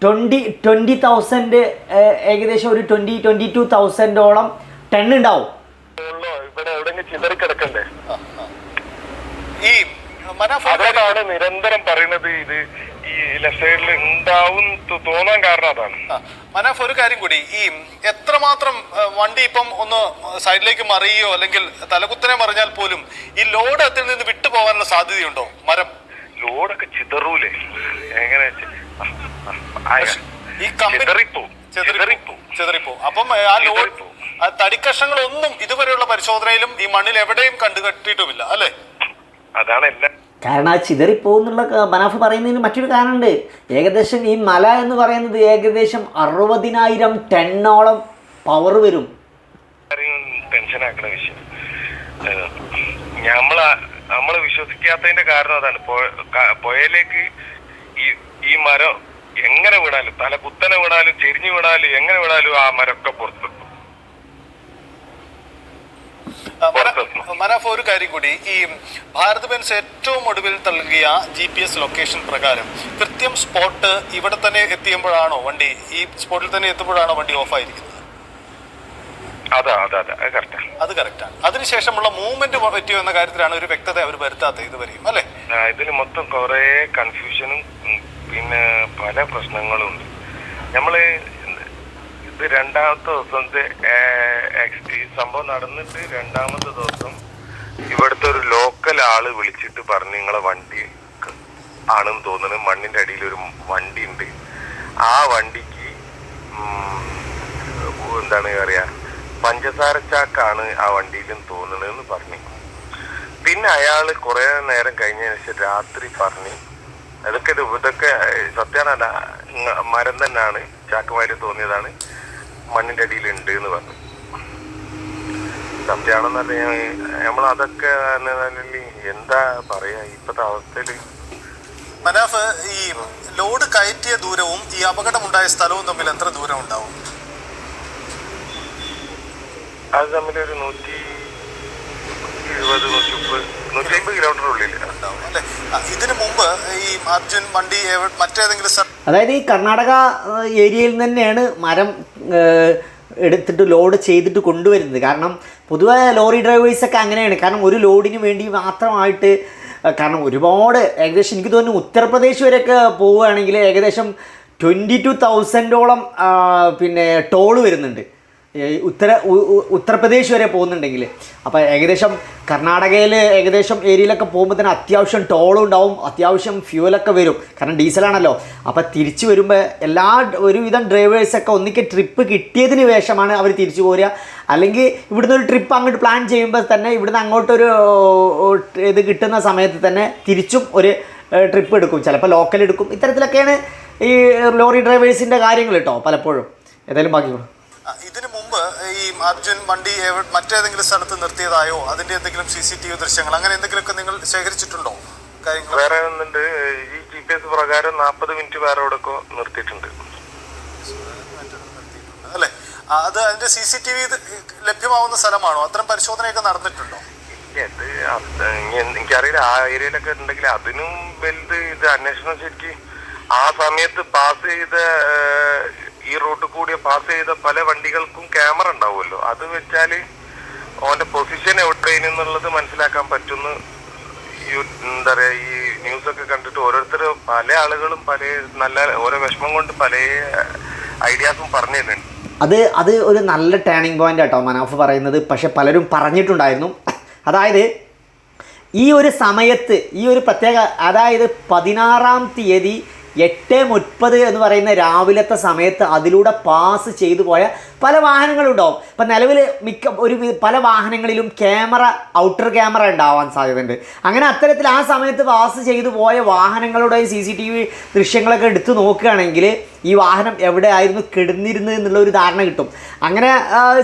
Speaker 3: ട്വന്റി ട്വന്റി തൗസൻഡ് ഏകദേശം ഒരു ട്വന്റി ട്വന്റി ടു തൗസൻഡോളം ടൺ ഉണ്ടാവും.
Speaker 2: മുകളിലോ ഇവിടെ എവിടെയെങ്കിലും ചിതറി കിടക്കണ്ടേ?
Speaker 1: ഈ മനാഫ് ഒരു കാര്യം-
Speaker 2: നിരന്തരം പറയുന്നത് ഇത് ഈ ലെഫ്റ്റ് സൈഡിൽ ഉണ്ടാവും തോന്നാൻ കാരണം അതാണ്.
Speaker 1: മനാഫ് ഒരു കാര്യം കൂടി. ഈ എത്രമാത്രം ആ, വണ്ടി ഇപ്പം ഒന്ന് സൈഡിലേക്ക് മറിയോ അല്ലെങ്കിൽ തലകുത്തനെ മറിഞ്ഞാൽ പോലും ഈ ലോഡ് അതിൽ നിന്ന് വിട്ടുപോകാനുള്ള സാധ്യതയുണ്ടോ? മരം.
Speaker 2: ലോഡൊക്കെ ചിതറൂലേ? എങ്ങനെ
Speaker 1: ഈ ചെതറിപ്പോ
Speaker 2: ചിതറിപ്പോവും
Speaker 1: ചെതറിപ്പോ. അപ്പം ആ ലോഡ് തടിക്കഷ്ണങ്ങളൊന്നും ഇതുവരെയുള്ള പരിശോധനയിലും ഈ മണ്ണിൽ എവിടെയും കണ്ടുകെട്ടിയിട്ടുമില്ല അല്ലേ?
Speaker 2: അതാണ് എല്ലാം.
Speaker 3: കാരണം ആ ചിതറിപ്പോകുന്നുള്ള മനാഫ് പറയുന്നതിന് മറ്റൊരു കാരണമുണ്ട്. ഏകദേശം ഈ മല എന്ന് പറയുന്നത് ഏകദേശം അറുപതിനായിരം ടെണ്ണോളം പവർ വരും.
Speaker 2: ടെൻഷൻ ആക്കണ വിഷയം. ഏഹ്, നമ്മൾ വിശ്വസിക്കാത്തതിന്റെ കാരണം അതാണ്. പുഴയിലേക്ക് ഈ ഈ മരം എങ്ങനെ വിടാലും തല കുത്തനെ വിടാലും ചെരിഞ്ഞു വീണാലും എങ്ങനെ വിടാലും ആ മരമൊക്കെ പുറത്തെത്തും പുറത്തെത്തണം.
Speaker 1: മനാഫ് ഒരു കാര്യം കൂടി. ഈ ഭാരത് ബെൻസ് ഏറ്റവും ഒടുവിൽ നൽകിയ ജി പി എസ് ലൊക്കേഷൻ പ്രകാരം കൃത്യം സ്പോട്ട് ഇവിടെ തന്നെ എത്തിയപ്പോഴാണോ വണ്ടി ഈ സ്പോട്ടിൽ തന്നെ എത്തുമ്പോഴാണോ വണ്ടി ഓഫായിരിക്കുന്നത്
Speaker 2: അതാ
Speaker 1: കറക്റ്റാണ് അതിനുശേഷമുള്ള മൂവ്മെന്റ് പറ്റിയോ എന്ന കാര്യത്തിലാണ് ഒരു വ്യക്തത അവർ വരുത്താത്തത് ഇതുവരെയും അല്ലേ?
Speaker 2: ഇതിൽ മൊത്തം കുറെ കൺഫ്യൂഷനും പിന്നെ പല പ്രശ്നങ്ങളും ഉണ്ട്. നമ്മൾ ഇത് രണ്ടാമത്തെ ദിവസത്തെ ഈ സംഭവം നടന്നിട്ട് രണ്ടാമത്തെ ദിവസം ഇവിടുത്തെ ഒരു ലോക്കൽ ആൾ വിളിച്ചിട്ട് പറഞ്ഞു നിങ്ങളെ വണ്ടി ആണെന്ന് തോന്നുന്നു. മണ്ണിന്റെ അടിയിൽ ഒരു വണ്ടി ഉണ്ട് ആ വണ്ടിക്ക് എന്താണ് പറയാ പഞ്ചസാര ചാക്കാണ് ആ വണ്ടിയിലും തോന്നുന്നതെന്ന് പറഞ്ഞു. പിന്നെ അയാൾ കുറെ നേരം കഴിഞ്ഞതിന് ശേഷം രാത്രി പറഞ്ഞു അതൊക്കെ ഇത് ഇതൊക്കെ സത്യാനല്ല ഇങ്ങ- മരം തന്നെയാണ് ചാക്കുമാര് തോന്നിയതാണ് മണ്ണിന്റെ അടിയിൽ ഉണ്ട് എന്ന് പറഞ്ഞു സത്യമാണെന്നല്ല നമ്മൾ അതൊക്കെ എന്താ പറയാ ഇപ്പത്തെ അവസ്ഥയിൽ?
Speaker 1: മനാഫ് ഈ ലോഡ് കയറ്റിയ ദൂരവും ഈ അപകടമുണ്ടായ സ്ഥലവും തമ്മിൽ എത്ര ദൂരം ഉണ്ടാവും?
Speaker 2: അത് തമ്മിൽ ഒരു നൂറ്റി എഴുപത് നൂറ്റി മുപ്പത് നൂറ്റി അമ്പത് കിലോമീറ്റർ ഉള്ളിൽ
Speaker 1: ഇതിനു മുമ്പ് ഈ അർജുൻ വണ്ടി മറ്റേതെങ്കിലും
Speaker 3: അതായത് ഈ കർണാടക ഏരിയയിൽ തന്നെയാണ് മരം എടുത്തിട്ട് ലോഡ് ചെയ്തിട്ട് കൊണ്ടുവരുന്നത്. കാരണം പൊതുവെ ലോറി ഡ്രൈവേഴ്സൊക്കെ അങ്ങനെയാണ്. കാരണം ഒരു ലോഡിന് വേണ്ടി മാത്രമായിട്ട് കാരണം ഒരുപാട് ഏകദേശം എനിക്ക് തോന്നുന്നു ഉത്തർപ്രദേശ് വരെയൊക്കെ പോവുകയാണെങ്കിൽ ഏകദേശം ട്വന്റി ടു തൗസൻഡോളം പിന്നെ ടോൾ വരുന്നുണ്ട്. ഉത്തര ഉത്തർപ്രദേശ് വരെ പോകുന്നുണ്ടെങ്കിൽ. അപ്പോൾ ഏകദേശം കർണാടകയിൽ ഏകദേശം ഏരിയയിലൊക്കെ പോകുമ്പോൾ തന്നെ അത്യാവശ്യം ടോളും ഉണ്ടാവും അത്യാവശ്യം ഫ്യൂലൊക്കെ വരും. കാരണം ഡീസലാണല്ലോ. അപ്പോൾ തിരിച്ചു വരുമ്പോൾ എല്ലാ ഒരുവിധം ഡ്രൈവേഴ്സൊക്കെ ഒന്നിക്ക് ട്രിപ്പ് കിട്ടിയതിന് ശേഷമാണ് അവർ തിരിച്ചു പോരുക. അല്ലെങ്കിൽ ഇവിടുന്ന് ഒരു ട്രിപ്പ് അങ്ങോട്ട് പ്ലാൻ ചെയ്യുമ്പോൾ തന്നെ ഇവിടുന്ന് അങ്ങോട്ടൊരു ഇത് കിട്ടുന്ന സമയത്ത് തന്നെ തിരിച്ചും ഒരു ട്രിപ്പ് എടുക്കും. ചിലപ്പോൾ ലോക്കൽ എടുക്കും. ഇത്തരത്തിലൊക്കെയാണ് ഈ ലോറി ഡ്രൈവേഴ്സിന്റെ കാര്യങ്ങൾ കേട്ടോ പലപ്പോഴും. ഏതായാലും ബാക്കി
Speaker 1: ആ, ഇതിനു മുമ്പ് ഈ അർജുൻ വണ്ടി മറ്റേതെങ്കിലും സ്ഥലത്ത് നിർത്തിയതായോ? അതിന്റെ എന്തെങ്കിലും സി സി ടി വി ദൃശ്യങ്ങൾ അങ്ങനെ എന്തെങ്കിലുമൊക്കെ നിങ്ങൾ ശേഖരിച്ചിട്ടുണ്ടോ?
Speaker 2: വേറെ ഒന്നുണ്ട്. ഈ ജി പി എസ് പ്രകാരം നാൽപ്പത് മിനിറ്റ് വേറെ എവിടെയൊക്കെ നിർത്തിയിട്ടുണ്ട്.
Speaker 1: അല്ലെ? അത് അതിന്റെ സി സി ടി വി ലഭ്യമാവുന്ന സ്ഥലമാണോ? അത്തരം പരിശോധനയൊക്കെ നടന്നിട്ടുണ്ടോ?
Speaker 2: എനിക്കറിയില്ല. ആ ഏരിയയിലൊക്കെ ഉണ്ടെങ്കിൽ അതിനും വലുത് ഇത് അന്വേഷണം ശരിക്ക് ആ സമയത്ത് പാസ് ചെയ്ത ഈ റോഡ് കൂടി പാസ് ചെയ്ത പല വണ്ടികൾക്കും ക്യാമറ ഉണ്ടാവുമല്ലോ. അത് വെച്ചാൽ ഓന്റെ പൊസിഷൻ എവിടെയെന്നുള്ളത് മനസ്സിലാക്കാൻ പറ്റുന്ന. എന്താ പറയാ ഈ ന്യൂസ് ഒക്കെ കണ്ടിട്ട് ഓരോരുത്തർ പല ആളുകളും പല നല്ല ഓരോ വിഷമം കൊണ്ട് പല ഐഡിയാസും പറഞ്ഞു തരുന്നുണ്ട്.
Speaker 3: അത് അത് ഒരു നല്ല ടേണിംഗ് പോയിന്റ് ആട്ടോ മനാഫ് പറയുന്നത്. പക്ഷെ പലരും പറഞ്ഞിട്ടുണ്ടായിരുന്നു. അതായത് ഈ ഒരു സമയത്ത് ഈ ഒരു പ്രത്യേക അതായത് പതിനാറാം തീയതി എട്ട് മുപ്പത് എന്ന് പറയുന്ന രാവിലത്തെ സമയത്ത് അതിലൂടെ പാസ് ചെയ്തു പോയ പല വാഹനങ്ങളും ഉണ്ടാവും ഇപ്പം നിലവിൽ മിക്ക ഒരു പല വാഹനങ്ങളിലും ക്യാമറ ഔട്ടർ ക്യാമറ ഉണ്ടാവാൻ സാധ്യതയുണ്ട്. അങ്ങനെ അത്തരത്തിൽ ആ സമയത്ത് പാസ് ചെയ്തു പോയ വാഹനങ്ങളുടെ സി സി ടി വി ദൃശ്യങ്ങളൊക്കെ എടുത്തു നോക്കുകയാണെങ്കിൽ ഈ വാഹനം എവിടെ ആയിരുന്നു കിടന്നിരുന്നത് എന്നുള്ള ഒരു ധാരണ കിട്ടും. അങ്ങനെ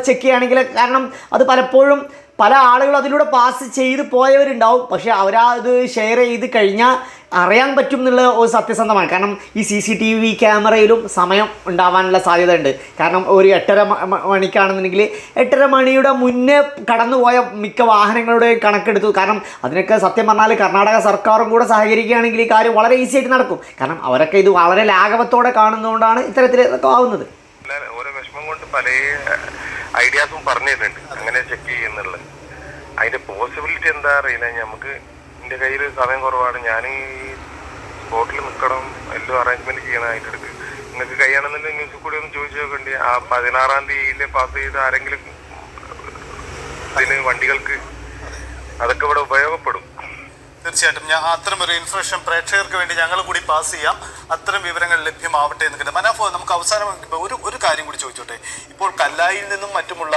Speaker 3: ചെക്ക് ചെയ്യുകയാണെങ്കിൽ കാരണം അത് പലപ്പോഴും പല ആളുകളും അതിലൂടെ പാസ് ചെയ്ത് പോയവരുണ്ടാവും. പക്ഷേ അവരാ ഇത് ഷെയർ ചെയ്ത് കഴിഞ്ഞാൽ അറിയാൻ പറ്റും എന്നുള്ള ഒരു സത്യസന്ധമാണ്. കാരണം ഈ സി സി ടി വി ക്യാമറയിലും സമയം ഉണ്ടാവാനുള്ള സാധ്യത ഉണ്ട് കാരണം ഒരു എട്ടര മണിക്കാണെന്നുണ്ടെങ്കിൽ എട്ടര മണിയുടെ മുന്നേ കടന്നുപോയ മിക്ക വാഹനങ്ങളുടെ കണക്കെടുത്തു. കാരണം അതിനൊക്കെ സത്യം പറഞ്ഞാൽ കർണാടക സർക്കാരും കൂടെ സഹകരിക്കുകയാണെങ്കിൽ ഈ കാര്യം വളരെ ഈസി ആയിട്ട് നടക്കും. കാരണം അവരൊക്കെ ഇത് വളരെ ലാഘവത്തോടെ കാണുന്നതുകൊണ്ടാണ് ഇത്തരത്തിൽ ആവുന്നത്.
Speaker 2: ഓരോ വിഷമം കൊണ്ട് പല ഐഡിയാസും പറഞ്ഞു തരുന്നുണ്ട്. അങ്ങനെ ചെക്ക് ചെയ്യുന്നുള്ളത്. അതിന്റെ പോസിബിലിറ്റി എന്താ അറിയില്ല. നമുക്ക് എന്റെ കയ്യിൽ സമയം കുറവാണ്. ഞാൻ ഈ സ്പോട്ടിൽ നിൽക്കണം എല്ലാം അറേഞ്ച്മെന്റ് ചെയ്യണം അതിന്റെ അടുത്ത്. നിങ്ങൾക്ക് കഴിയണമെന്നുണ്ടെങ്കിൽ ന്യൂസിൽ കൂടി ഒന്ന് ചോദിച്ചു നോക്കണ്ടേ? ആ പതിനാറാം തീയതിയിലെ പാസ് ചെയ്ത ആരെങ്കിലും ഇതിന് വണ്ടികൾക്ക് അതൊക്കെ ഇവിടെ ഉപയോഗപ്പെടും.
Speaker 1: തീർച്ചയായിട്ടും ഞാൻ അത്തരം ഒരു ഇൻഫർമേഷൻ പ്രേക്ഷകർക്ക് വേണ്ടി ഞങ്ങൾ കൂടി പാസ് ചെയ്യാം. അത്തരം വിവരങ്ങൾ ലഭ്യമാവട്ടെ എന്ന് കരുതുന്നു. മനാഫോ നമുക്ക് അവസാനം ഒരു ഒരു കാര്യം കൂടി ചോദിച്ചോട്ടെ? ഇപ്പോൾ കല്ലായിൽ നിന്നും മറ്റുമുള്ള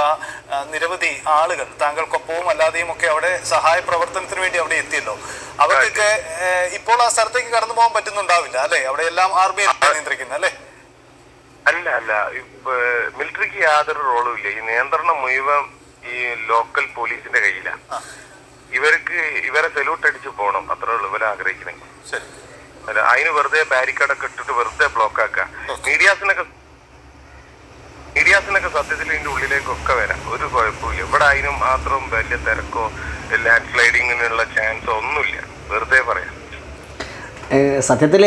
Speaker 1: നിരവധി ആളുകൾ താങ്കൾക്കൊപ്പവും അല്ലാതെയും ഒക്കെ അവിടെ സഹായ പ്രവർത്തനത്തിന് വേണ്ടി അവിടെ എത്തിയല്ലോ. അവർക്കൊക്കെ ഇപ്പോൾ ആ സ്ഥലത്തേക്ക് കടന്നു പോകാൻ പറ്റുന്നുണ്ടാവില്ല അല്ലെ? അവിടെ എല്ലാം ആർ ബി ഐ നിയന്ത്രിക്കുന്നത് അല്ലേ?
Speaker 2: അല്ല അല്ല. മിലിറ്ററിക്ക് യാതൊരു റോളും ഇല്ല. ഈ നിയന്ത്രണം മുഴുവൻ ഈ ലോക്കൽ പോലീസിന്റെ കയ്യിലാണ് ഇവർക്ക് ഇവരെ സല്യൂട്ട് അടിച്ച് പോകണം അത്രേ ഉള്ളൂ ഇവരെ അല്ല അതിന് വെറുതെ ബാരിക്കേഡൊക്കെ ഇട്ടിട്ട് വെറുതെ ബ്ലോക്ക് ആക്കുക. മീഡിയാസിനൊക്കെ മീഡിയാസിനൊക്കെ സത്യത്തിൽ ഇതിന്റെ ഉള്ളിലേക്കൊക്കെ വരാം. ഒരു കുഴപ്പമില്ല ഇവിടെ അതിന് മാത്രം വലിയ തിരക്കോ ലാൻഡ് സ്ലൈഡിങ്ങിനുള്ള ചാൻസോ ഒന്നുമില്ല വെറുതെ പറയാം.
Speaker 3: സത്യത്തിൽ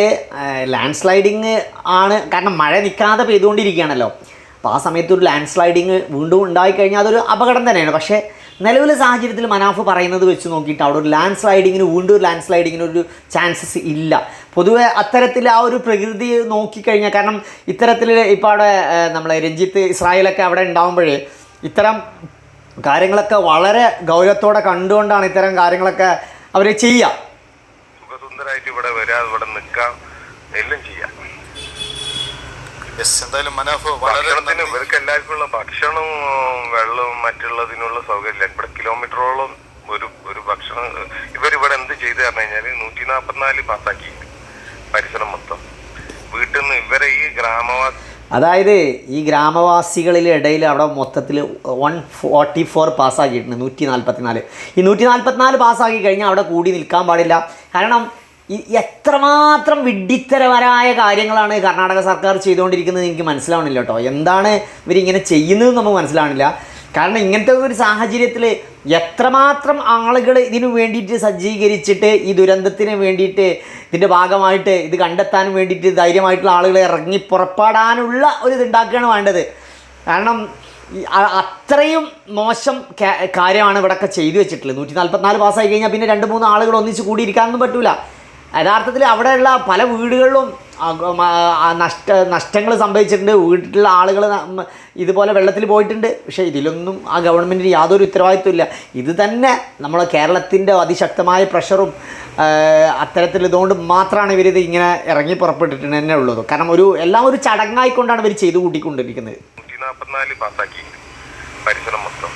Speaker 3: ലാൻഡ് സ്ലൈഡിങ് ആണ് കാരണം മഴ നിൽക്കാതെ പെയ്തുകൊണ്ടിരിക്കുകയാണല്ലോ. അപ്പോൾ ആ സമയത്ത് ഒരു ലാൻഡ് സ്ലൈഡിങ് വീണ്ടും ഉണ്ടായിക്കഴിഞ്ഞാൽ അതൊരു അപകടം തന്നെയാണ്. പക്ഷേ നിലവിലെ സാഹചര്യത്തിൽ മനാഫ് പറയുന്നത് വെച്ച് നോക്കിയിട്ട് അവിടെ ഒരു ലാൻഡ് സ്ലൈഡിങ്ങിന് വീണ്ടും ഒരു ലാൻഡ് സ്ലൈഡിങ്ങിന് ഒരു ചാൻസസ് ഇല്ല. പൊതുവെ അത്തരത്തിൽ ആ ഒരു പ്രകൃതി നോക്കിക്കഴിഞ്ഞാൽ കാരണം ഇത്തരത്തിൽ ഇപ്പോൾ അവിടെ നമ്മളെ രഞ്ജിത്ത് ഇസ്രായേലൊക്കെ അവിടെ ഉണ്ടാകുമ്പോഴേ ഇത്തരം കാര്യങ്ങളൊക്കെ വളരെ ഗൗരവത്തോടെ കണ്ടുകൊണ്ടാണ് ഇത്തരം കാര്യങ്ങളൊക്കെ അവർ ചെയ്യുക.
Speaker 2: ഇവിടെ വരാം ഇവിടെ നിൽക്കാം.
Speaker 1: എന്തായാലും മനാഫ് വളരെ.
Speaker 2: ഇവർക്ക് എല്ലാവർക്കും ഉള്ള ഭക്ഷണവും വെള്ളവും മറ്റുള്ളതിനുള്ള സൗകര്യം ഇവിടെ കിലോമീറ്ററോളം ഒരു ഒരു ഭക്ഷണം ഇവരിവിടെ എന്ത് ചെയ്തു പറഞ്ഞു കഴിഞ്ഞാൽ നൂറ്റി നാപ്പത്തിനാല് പാസ്സാക്കി. പരിസരം മൊത്തം. വീട്ടിൽ നിന്ന് ഇവരെ ഈ ഗ്രാമവാസി
Speaker 3: അതായത് ഈ ഗ്രാമവാസികളിലെ ഇടയിൽ അവിടെ മൊത്തത്തിൽ വൺ ഫോർട്ടി ഫോർ പാസ്സാക്കിയിട്ടുണ്ട്. നൂറ്റി നാൽപ്പത്തി നാല് ഈ നൂറ്റി നാൽപ്പത്തിനാല് പാസ്സാക്കി കഴിഞ്ഞാൽ അവിടെ കൂടി നിൽക്കാൻ പാടില്ല. കാരണം എത്രമാത്രം വിഡ്ഢിത്തരപരമായ കാര്യങ്ങളാണ് കർണാടക സർക്കാർ ചെയ്തുകൊണ്ടിരിക്കുന്നത് എനിക്ക് മനസ്സിലാവണില്ല കേട്ടോ. എന്താണ് ഇവരിങ്ങനെ ചെയ്യുന്നത് നമുക്ക് മനസ്സിലാവണില്ല. കാരണം ഇങ്ങനത്തെ ഒരു സാഹചര്യത്തിൽ എത്രമാത്രം ആളുകൾ ഇതിനു വേണ്ടിയിട്ട് സജ്ജീകരിച്ചിട്ട് ഈ ദുരന്തത്തിന് വേണ്ടിയിട്ട് ഇതിന്റെ ഭാഗമായിട്ട് ഇത് കണ്ടെത്താൻ വേണ്ടിയിട്ട് ധൈര്യമായിട്ടുള്ള ആളുകളെ ഇറങ്ങി പുറപ്പെടാനുള്ള ഒരു ഇതുണ്ടാക്കുകയാണ് വേണ്ടത്. കാരണം അത്രയും മോശം കാര്യമാണ് ഇവിടെയൊക്കെ ചെയ്തു വെച്ചിട്ടുള്ളത്. നൂറ്റി നാൽപ്പത്തിനാല് പാസ്സായി കഴിഞ്ഞാൽ പിന്നെ രണ്ട് മൂന്ന് ആളുകൾ ഒന്നിച്ച് കൂടിയിരിക്കാനൊന്നും പറ്റൂല. യഥാർത്ഥത്തിൽ അവിടെയുള്ള പല വീടുകളിലും നഷ്ട നഷ്ടങ്ങൾ സംഭവിച്ചിട്ടുണ്ട്. വീട്ടിലുള്ള ആളുകൾ ഇതുപോലെ വെള്ളത്തിൽ പോയിട്ടുണ്ട്. പക്ഷേ ഇതിലൊന്നും ആ ഗവൺമെന്റിന് യാതൊരു ഉത്തരവാദിത്വം ഇല്ല. ഇത് തന്നെ നമ്മളെ കേരളത്തിന്റെ അതിശക്തമായ പ്രഷറും അത്തരത്തിൽ ഇതുകൊണ്ട് മാത്രമാണ് ഇവരിത് ഇങ്ങനെ ഇറങ്ങി പുറപ്പെട്ടിട്ടുണ്ട് തന്നെ ഉള്ളത്. കാരണം ഒരു എല്ലാം ഒരു ചടങ്ങായിക്കൊണ്ടാണ് ഇവർ ചെയ്തു കൂട്ടിക്കൊണ്ടിരിക്കുന്നത്.
Speaker 2: പാസ്സാക്കി. പരിസരം മൊത്തം.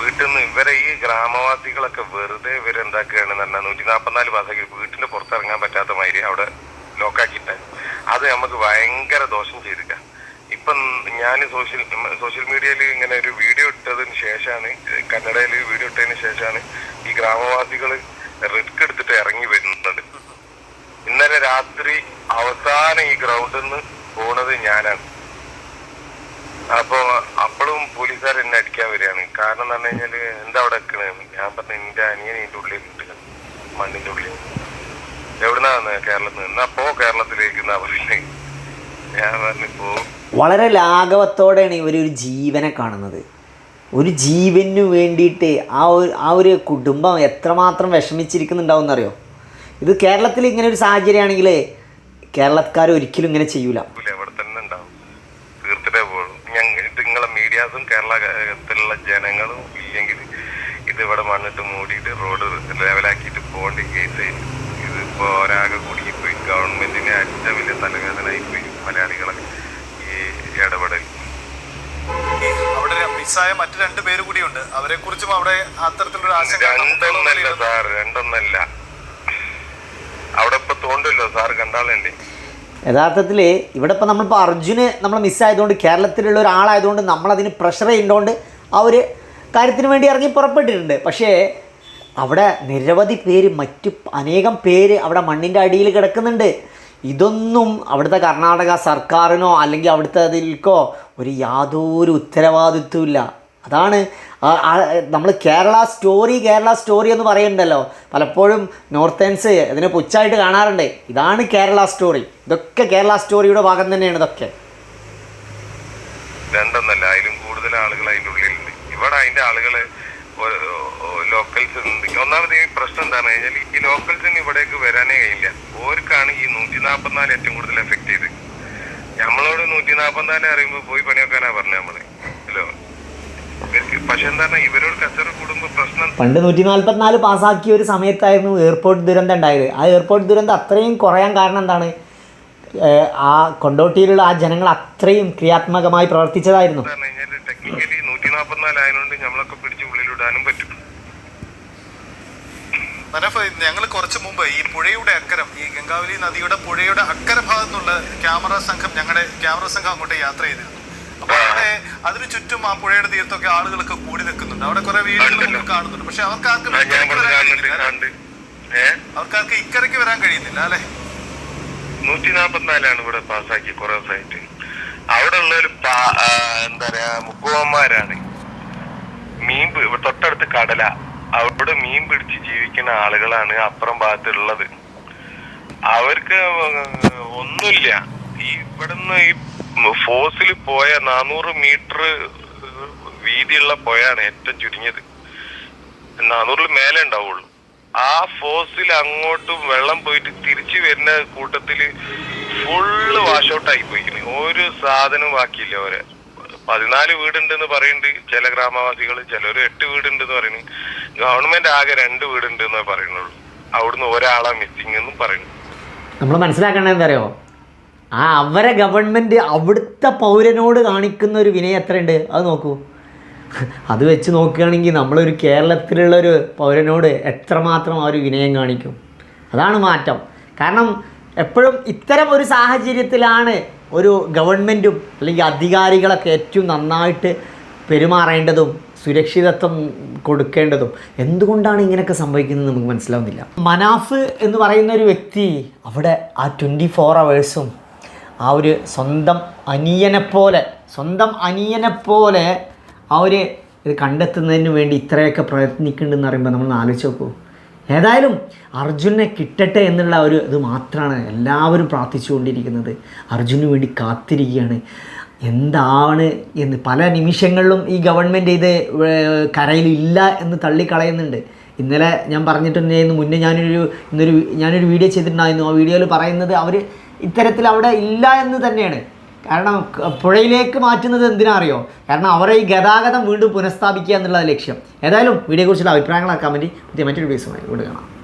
Speaker 2: വീട്ടിൽ നിന്ന് ഇവരെ ഈ ഗ്രാമവാസികളൊക്കെ വെറുതെ ഇവരെന്താക്കുകയാണ് പറഞ്ഞാൽ നൂറ്റി നാപ്പത്തിനാല് പാസ്സാക്കി വീട്ടിന്റെ പുറത്തിറങ്ങാൻ പറ്റാത്ത മാതിരി അവിടെ ലോക്കാക്കിയിട്ട് അത് നമുക്ക് ഭയങ്കര ദോഷം ചെയ്തില്ല ഇപ്പം ഞാൻ സോഷ്യൽ സോഷ്യൽ മീഡിയയിൽ ഇങ്ങനെ ഒരു വീഡിയോ ഇട്ടതിന് ശേഷമാണ് കന്നഡയിൽ വീഡിയോ ഇട്ടതിന് ശേഷമാണ് ഈ ഗ്രാമവാസികൾ റിസ്ക് എടുത്തിട്ട് ഇറങ്ങി വരുന്നത്. ഇന്നലെ രാത്രി അവസാനം ഈ ഗ്രൗണ്ടിൽ നിന്ന് പോണത് ഞാനാണ്. അപ്പൊ അപ്പോഴും പോലീസുകാർ എന്നെ അടിക്കാൻ വരികയാണ്. കാരണം എന്ന് പറഞ്ഞു കഴിഞ്ഞാൽ എന്താ അവിടെ നിൽക്കണേ ഞാൻ പറഞ്ഞ എന്റെ അനിയൻ ഇതിന്റെ ഉള്ളിൽ ഉണ്ട് മണ്ണിന്റെ ഉള്ളിൽ. എവിടുന്നാന്ന് കേരളത്തിൽ നിന്ന് പോ കേരളത്തിലേക്ക് ഞാൻ പറഞ്ഞു പോ.
Speaker 3: വളരെ ലാഘവത്തോടെയാണ് ഇവർ ഒരു ജീവനെ കാണുന്നത്. ഒരു ജീവനു വേണ്ടിയിട്ട് ആ ഒരു ആ ഒരു കുടുംബം എത്രമാത്രം വിഷമിച്ചിരിക്കുന്നുണ്ടാവും എന്നറിയോ ഇത് കേരളത്തിൽ ഇങ്ങനെ ഒരു സാഹചര്യമാണെങ്കിൽ കേരളക്കാർ ഒരിക്കലും ഇങ്ങനെ ചെയ്യൂല
Speaker 2: ഇല്ല, ഇവിടെ തന്നെ ഉണ്ടാവും തീർത്തിട്ടേ പോകുള്ളൂ ഞങ്ങൾ ഇത് നിങ്ങളെ മീഡിയാസും കേരളത്തിലുള്ള ജനങ്ങളും ഇല്ലെങ്കിൽ ഇത് ഇവിടെ മണ്ണിട്ട് മൂടിയിട്ട് റോഡ് ലെവലാക്കിയിട്ട് പോകേണ്ട കേസ് ഇതിപ്പോ ഒരാകെ കുടുങ്ങിപ്പോയി. ഗവൺമെന്റിന് ഏറ്റവും വലിയ തലവേദന ആയിപ്പോയി മലയാളികളെ ഈ ഇടപെടൽ.
Speaker 1: അവിടെ മിസ്സായ മറ്റു രണ്ട് പേര് കൂടിയുണ്ട്. അവരെ കുറിച്ചും അവിടെ അത്തരത്തിലൊരു ആശങ്ക
Speaker 2: രണ്ടൊന്നല്ല സാർ രണ്ടൊന്നല്ല. അവിടെ ഇപ്പൊ തോണ്ടല്ലോ സാർ കണ്ടാളുണ്ടേ.
Speaker 3: യഥാർത്ഥത്തിൽ ഇവിടെ ഇപ്പം നമ്മളിപ്പോൾ അർജുന് നമ്മൾ മിസ്സായതുകൊണ്ട് കേരളത്തിലുള്ള ഒരാളായതുകൊണ്ട് നമ്മളതിന് പ്രഷർ ചെയ്യുന്നതുകൊണ്ട് ആ ഒരു കാര്യത്തിന് വേണ്ടി ഇറങ്ങി പുറപ്പെട്ടിട്ടുണ്ട്. പക്ഷേ അവിടെ നിരവധി പേര് മറ്റു അനേകം പേര് അവിടെ മണ്ണിന്റെ അടിയിൽ കിടക്കുന്നുണ്ട്. ഇതൊന്നും അവിടുത്തെ കർണാടക സർക്കാരിനോ അല്ലെങ്കിൽ അവിടുത്തെ അതിൽക്കോ ഒരു യാതൊരു ഉത്തരവാദിത്വമില്ല അതാണ് നമ്മൾ കേരള സ്റ്റോറി കേരള സ്റ്റോറി എന്ന് പറയുന്നുണ്ടല്ലോ. പലപ്പോഴും നോർത്തേൺസ് ഇതിനെ പുച്ഛായിട്ട് കാണാറുണ്ട്. ഇതാണ് കേരള സ്റ്റോറി. ഇതൊക്കെ കേരള സ്റ്റോറിയുടെ ഭാഗം തന്നെയാണ് ഇതൊക്കെ.
Speaker 2: രണ്ടെന്നല്ല അതിലും കൂടുതൽ ആളുകൾ അതിന്റെ ഉള്ളിലുണ്ട് ഇവിടെ അതിന്റെ ആളുകൾ ലോക്കൽസ് ഒന്നാമത് ഈ പ്രശ്നം എന്താണെന്ന് കഴിഞ്ഞാൽ ഈ ലോക്കൽസിന് ഇവിടേക്ക് വരാനേ കഴിയില്ല. ഓർക്കാണ് ഈ നൂറ്റി നാപ്പത്തിനാല് ഏറ്റവും കൂടുതൽ എഫക്ട് ചെയ്ത്. നമ്മളോട് നൂറ്റി നാപ്പത്തിനാല് അറിയുമ്പോൾ പോയി പണിയൊക്കാനാ പറഞ്ഞ നമ്മൾ. ഹലോ? പക്ഷെ എന്താണ് ഇവരോട് കച്ചറ കൂടുമ്പോ പ്രശ്നം
Speaker 3: പണ്ട് നൂറ്റി നാൽപ്പത്തിനാല് പാസ്സാക്കിയ ഒരു സമയത്തായിരുന്നു എയർപോർട്ട് ദുരന്തം ഉണ്ടായത്. ആ എയർപോർട്ട് ദുരന്തം അത്രയും കുറയാൻ കാരണം എന്താണ്? ആ കൊണ്ടോട്ടിയിലുള്ള ആ ജനങ്ങൾ അത്രയും ക്രിയാത്മകമായി പ്രവർത്തിച്ചതായിരുന്നു.
Speaker 2: ടെക്നിക്കലി ആയതുകൊണ്ട് നമ്മളൊക്കെ പിടിച്ച് ഉള്ളിലിടാനും പറ്റും.
Speaker 1: മനഫ് ഞങ്ങൾ കുറച്ച് മുമ്പ് ഈ പുഴയുടെ അക്കരം ഈ ഗംഗാവലി നദിയുടെ പുഴയുടെ അക്കര ഭാഗത്തുള്ള ക്യാമറ സംഘം ഞങ്ങളുടെ ക്യാമറ സംഘം അങ്ങോട്ട് യാത്ര ചെയ്തിരുന്നു. അപ്പൊ അവിടെ അതിന് ചുറ്റും ആ പുഴയുടെ തീരത്തൊക്കെ ആളുകളൊക്കെ കൂടി നിൽക്കുന്നുണ്ട്. അവിടെ കുറെ വീടുകൾ നമുക്ക് കാണുന്നുണ്ട്. പക്ഷെ അവർക്ക് ആർക്കും
Speaker 2: ആ, ഞാൻ
Speaker 1: ഇക്കരയ്ക്ക് വരാൻ കഴിയുന്നില്ല അല്ലേ?
Speaker 2: കണ്ട് ഏഹ്
Speaker 1: അവർക്കാർക്ക് ഇക്കരയ്ക്ക് വരാൻ കഴിയുന്നില്ല അല്ലെ?
Speaker 2: നൂറ്റി നാപ്പത്തിനാലാണ് ഇവിടെ പാസ്സാക്കി കുറെ ദിവസമായിട്ട്. അവിടെ ഉള്ളൊരു എന്താ പറയാ മുക്കുവന്മാരാണ്. മീൻ തൊട്ടടുത്ത് കടല. അവിടെ മീൻ പിടിച്ച് ജീവിക്കുന്ന ആളുകളാണ് അപ്പുറം ഭാഗത്തുള്ളത്. അവർക്ക് ഒന്നുമില്ല. ഇവിടുന്ന് ഈ ഫോസിൽ പോയ നാനൂറ് മീറ്റർ വീതിയുള്ള പുഴയാണ് ഏറ്റവും ചുരുങ്ങിയത്. നാനൂറിൽ മേലെ ഉണ്ടാവുള്ളൂ. ആ ഫോസിൽ അങ്ങോട്ട് വെള്ളം പോയിട്ട് തിരിച്ചു വരുന്ന കൂട്ടത്തിൽ ഫുള്ള് വാഷ് ഔട്ട് ആയി പോയിക്കണ്. ഒരു സാധനം ബാക്കിയില്ല അവരെ. പതിനാല് വീടുണ്ടെന്ന് പറയുന്നുണ്ട് ചില ഗ്രാമവാസികൾ ചിലർ എട്ട് വീടുണ്ടെന്ന് പറയുന്നു ഗവൺമെന്റ് ആകെ രണ്ട് വീടുണ്ട് എന്നേ പറയുന്നുള്ളൂ അവിടുന്ന് ഒരാളാ മിസ്സിംഗ് എന്നും പറയുന്നു
Speaker 3: നമ്മൾ മനസ്സിലാക്കേണ്ടത് എന്താ അറിയോ? ആ അവരെ ഗവൺമെന്റ് അവിടുത്തെ പൗരനോട് കാണിക്കുന്ന ഒരു വിനയം എത്രയുണ്ട്? അത് നോക്കൂ. അത് വെച്ച് നോക്കുകയാണെങ്കിൽ നമ്മളൊരു കേരളത്തിലുള്ളൊരു പൗരനോട് എത്രമാത്രം ആ ഒരു വിനയം കാണിക്കും? അതാണ് മാറ്റം. കാരണം എപ്പോഴും ഇത്തരം ഒരു സാഹചര്യത്തിലാണ് ഒരു ഗവൺമെന്റും അല്ലെങ്കിൽ അധികാരികളൊക്കെ ഏറ്റവും നന്നായിട്ട് പെരുമാറേണ്ടതും സുരക്ഷിതത്വം കൊടുക്കേണ്ടതും എന്തുകൊണ്ടാണ് ഇങ്ങനെയൊക്കെ സംഭവിക്കുന്നത് നമുക്ക് മനസ്സിലാവുന്നില്ല. മനാഫ് എന്ന് പറയുന്ന ഒരു വ്യക്തി അവിടെ ആ ട്വന്റി ഫോർ അവേഴ്സും ആ ഒരു സ്വന്തം അനിയനെപ്പോലെ സ്വന്തം അനിയനെപ്പോലെ ആ ഒരു ഇത് കണ്ടെത്തുന്നതിന് വേണ്ടി ഇത്രയൊക്കെ പ്രയത്നിക്കുന്നുണ്ടെന്ന് പറയുമ്പോൾ നമ്മൾ ആലോചിച്ച് നോക്കൂ. ഏതായാലും അർജുനെ കിട്ടട്ടെ എന്നുള്ള ഒരു ഇത് മാത്രമാണ് എല്ലാവരും പ്രാർത്ഥിച്ചുകൊണ്ടിരിക്കുന്നത്. അർജുനു വേണ്ടി കാത്തിരിക്കുകയാണ്. എന്താണ് എന്ന് പല നിമിഷങ്ങളിലും ഈ ഗവൺമെന്റ് ഇത് കരയിലില്ല എന്ന് തള്ളിക്കളയുന്നുണ്ട്. ഇന്നലെ ഞാൻ പറഞ്ഞിട്ടുണ്ടായിരുന്നു മുന്നേ ഞാനൊരു ഇന്നൊരു ഞാനൊരു വീഡിയോ ചെയ്തിട്ടുണ്ടായിരുന്നു. ആ വീഡിയോയിൽ പറയുന്നത് അവർ ഇത്തരത്തിൽ അവിടെ ഇല്ല എന്ന് തന്നെയാണ്. കാരണം പുഴയിലേക്ക് മാറ്റുന്നത് എന്തിനാ അറിയോ കാരണം അവരെ ഈ ഗതാഗതം വീണ്ടും പുനഃസ്ഥാപിക്കുക എന്നുള്ള ലക്ഷ്യം. ഏതായാലും വീഡിയോയെക്കുറിച്ചുള്ള അഭിപ്രായങ്ങളൊക്കെ കമന്റ് മറ്റൊരു വീഡിയോസുമായി വീണ്ടും